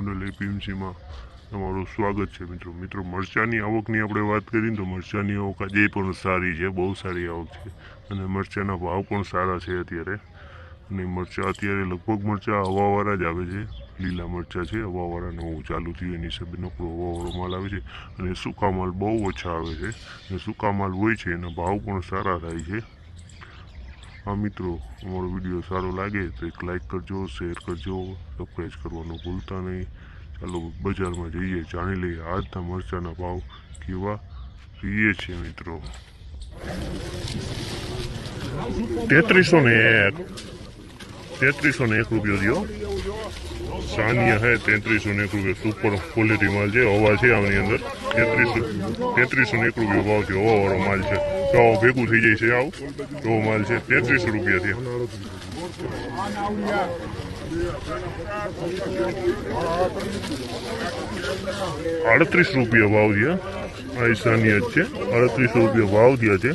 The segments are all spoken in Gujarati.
ગોંડલ એપીએમસીમાં તમારું સ્વાગત છે મિત્રો. મિત્રો, મરચાંની આવકની આપણે વાત કરીએ તો મરચાંની આવક આજે પણ સારી છે, બહુ સારી આવક છે. અને મરચાંના ભાવ પણ સારા છે અત્યારે. અને મરચાં અત્યારે લગભગ મરચાં હવાવાળા જ આવે છે. લીલા મરચાં છે, હવાવાળા નવું ચાલુ થયું, એની હિસાબે નકરો હવાવાળો માલ આવે છે. અને સૂકા માલ બહુ ઓછા આવે છે. અને સૂકા માલ હોય છે, એના ભાવ પણ સારા થાય છે. હા, મિત્રો, અમારો વીડિયો સારો લાગે તો એક લાઈક કરજો શેર કરજો સબસ્ક્રાઈબ કરવાનું ભૂલતા નહીં. ચાલો, બજારમાં જઈએ, જાણી લઈએ આજના મરચાના ભાવ કેવા પીએ છે, મિત્રો. તેત્રીસો ને એક, તેત્રીસો ને એક રૂપિયો દો સાનિયા હે, તેત્રીસો ને એક રૂપિયો. સુપર ક્વોલિટી માલ છે, હવા છે આની અંદર. તેત્રીસો તેત્રીસો ને એક રૂપિયો ભાવ છે, હવાવાળો માલ છે. તો ભેગું થઈ જાય છે આવું. તો માલ છે તેત્રીસ રૂપિયા છે અડત્રીસ રૂપિયા ભાવ થયા. આ જ છે. અડત્રીસ રૂપિયા ભાવ થયા છે.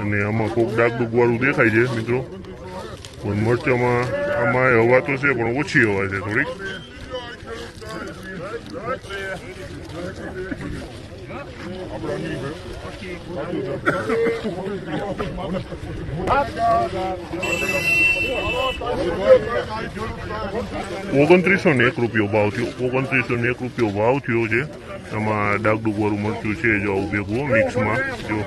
અને આમાં કોક ડાગડુગ વાળું દેખાય છે, મિત્રો. પણ મરચામાં આમાં હવા તો છે, પણ ઓછી હવા છે થોડીક. ઓગણત્રીસો ને એક રૂપિયો ભાવ થયો. ઓગણત્રીસો ને એક રૂપિયો ભાવ થયો છે. એમાં ડાગડું વાળું મરચું છે જો આવું ભેગું મિક્સમાં જો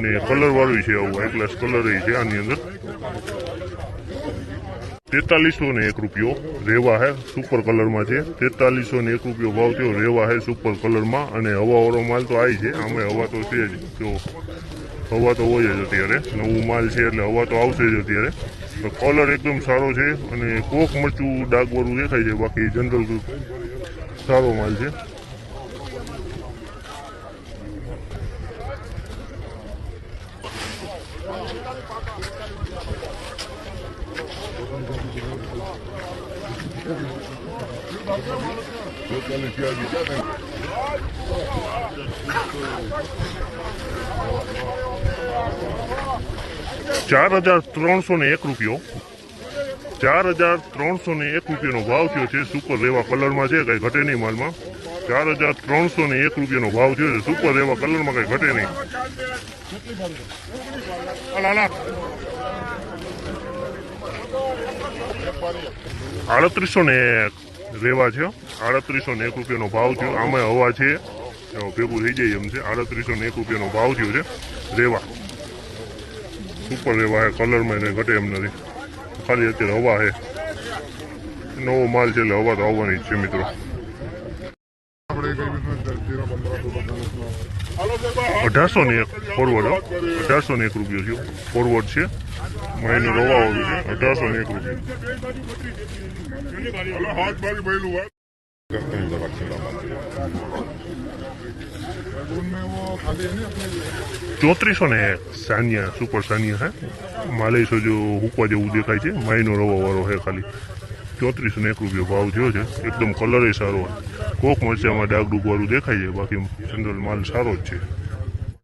ને કલર વાળું છે આવું. હાઈ ક્લાસ કલર છે આની અંદર. તેતાલીસો ને એક રૂપિયો રેવા હે સુપર કલરમાં છે. તેતાલીસો ને એક રૂપિયો ભાવ થયો, રેવા હે સુપર કલરમાં અને હવાવાળો માલ તો આવી છે. આમે હવા તો છે જ. જો, હવા તો હોય જ અત્યારે. નવું માલ છે એટલે હવા તો આવશે જ અત્યારે. કલર એકદમ સારો છે અને કોક મરચું ડાગવાળું દેખાય છે. બાકી જનરલ સારો માલ છે. ચાર હજાર ત્રણસો ને એક રૂપિયો. ચાર હજાર ત્રણસો ને એક રૂપિયાનો ભાવ થયો છે સુપર રેવા કલરમાં છે, કઈ ઘટે નહીં માલમાં. ચાર હજાર ત્રણસો ને એક રૂપિયાનો ભાવ થયો છે સુપર રેવા કલરમાં, કઈ ઘટે નહીં. આડત્રીસો ને એક રેવા છે. આડત્રીસો ને એક રૂપિયાનો ભાવ થયો. આમાં હવા છે. ભેગું થઈ જાય એમ છે. આડત્રીસો ને એક રૂપિયાનો ભાવ થયો છે. રેવા. સુપર રેવા છે. કલરમાં એને ઘટે એમ નથી. ખાલી અત્યારે હવા હે નવો માલ છે એટલે હવા તો આવવાની જ છે મિત્રો. અઢારસો ને એક ફોરવર્ડ હો. અઢારસો ને એક રૂપિયો થયો. ફોરવર્ડ છે. મહિનો રવા આવ્યો છે. અઢારસો ને એક રૂપિયો. ચોત્રીસો ને એક સાનિયા સુપર સાનિયા હે. માલેસો જો હુકવા જેવું દેખાય છે. માઇનો રવા વાળો હે ખાલી. ચોત્રીસો ને એક રૂપિયો ભાવ થયો છે. એકદમ કલરે સારો કોક મરચામાં ડાગડુગ વાળું દેખાય છે, બાકી જનરલ માલ સારો જ છે.